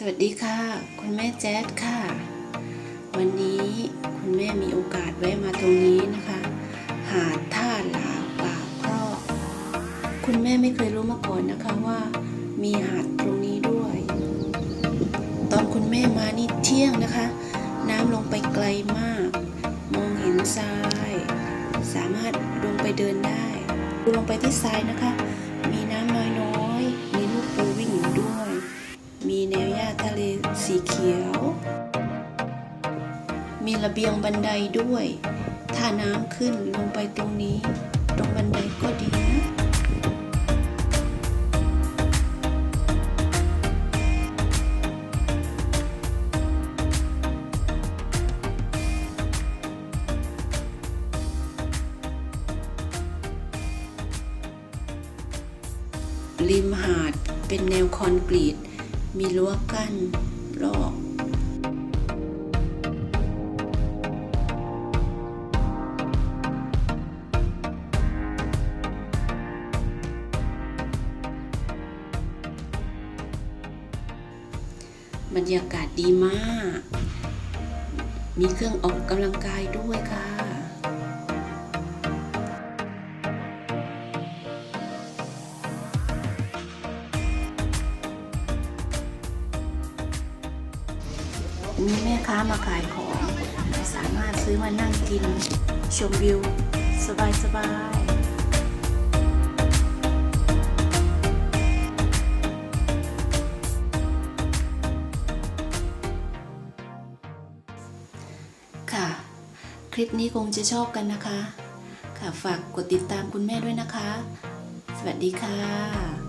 สวัสดีค่ะ คุณแม่แจ๊ดค่ะ วันนี้คุณแม่มีโอกาสแวะมาตรงนี้นะคะ หาดท่าหลาป่าครอกคุณแม่ไม่เคยรู้มาก่อนนะคะว่ามีหาดตรงนี้ด้วย ตอนคุณแม่มานี่เที่ยงนะคะ น้ำลงไปไกลมาก มองเห็นทราย สามารถลงไปเดินได้ดูลงไปที่ทรายนะคะ เขียว มีระเบียงบันไดด้วย ถ้าน้ำขึ้นลงไปตรงนี้ ตรงบันไดก็ดีนะริมหาดเป็นแนวคอนกรีต มีรั้วกั้น รอบบรรยากาศดีมาก มีเครื่องออกกำลังกายด้วยค่ะ มีแม่ค้ามาขายของ สามารถซื้อมานั่งกิน ชมวิว สบายสบายๆค่ะ คลิปนี้คงจะชอบกันนะคะ ค่ะฝากกดติดตามคุณแม่ด้วยนะคะ สวัสดีค่ะ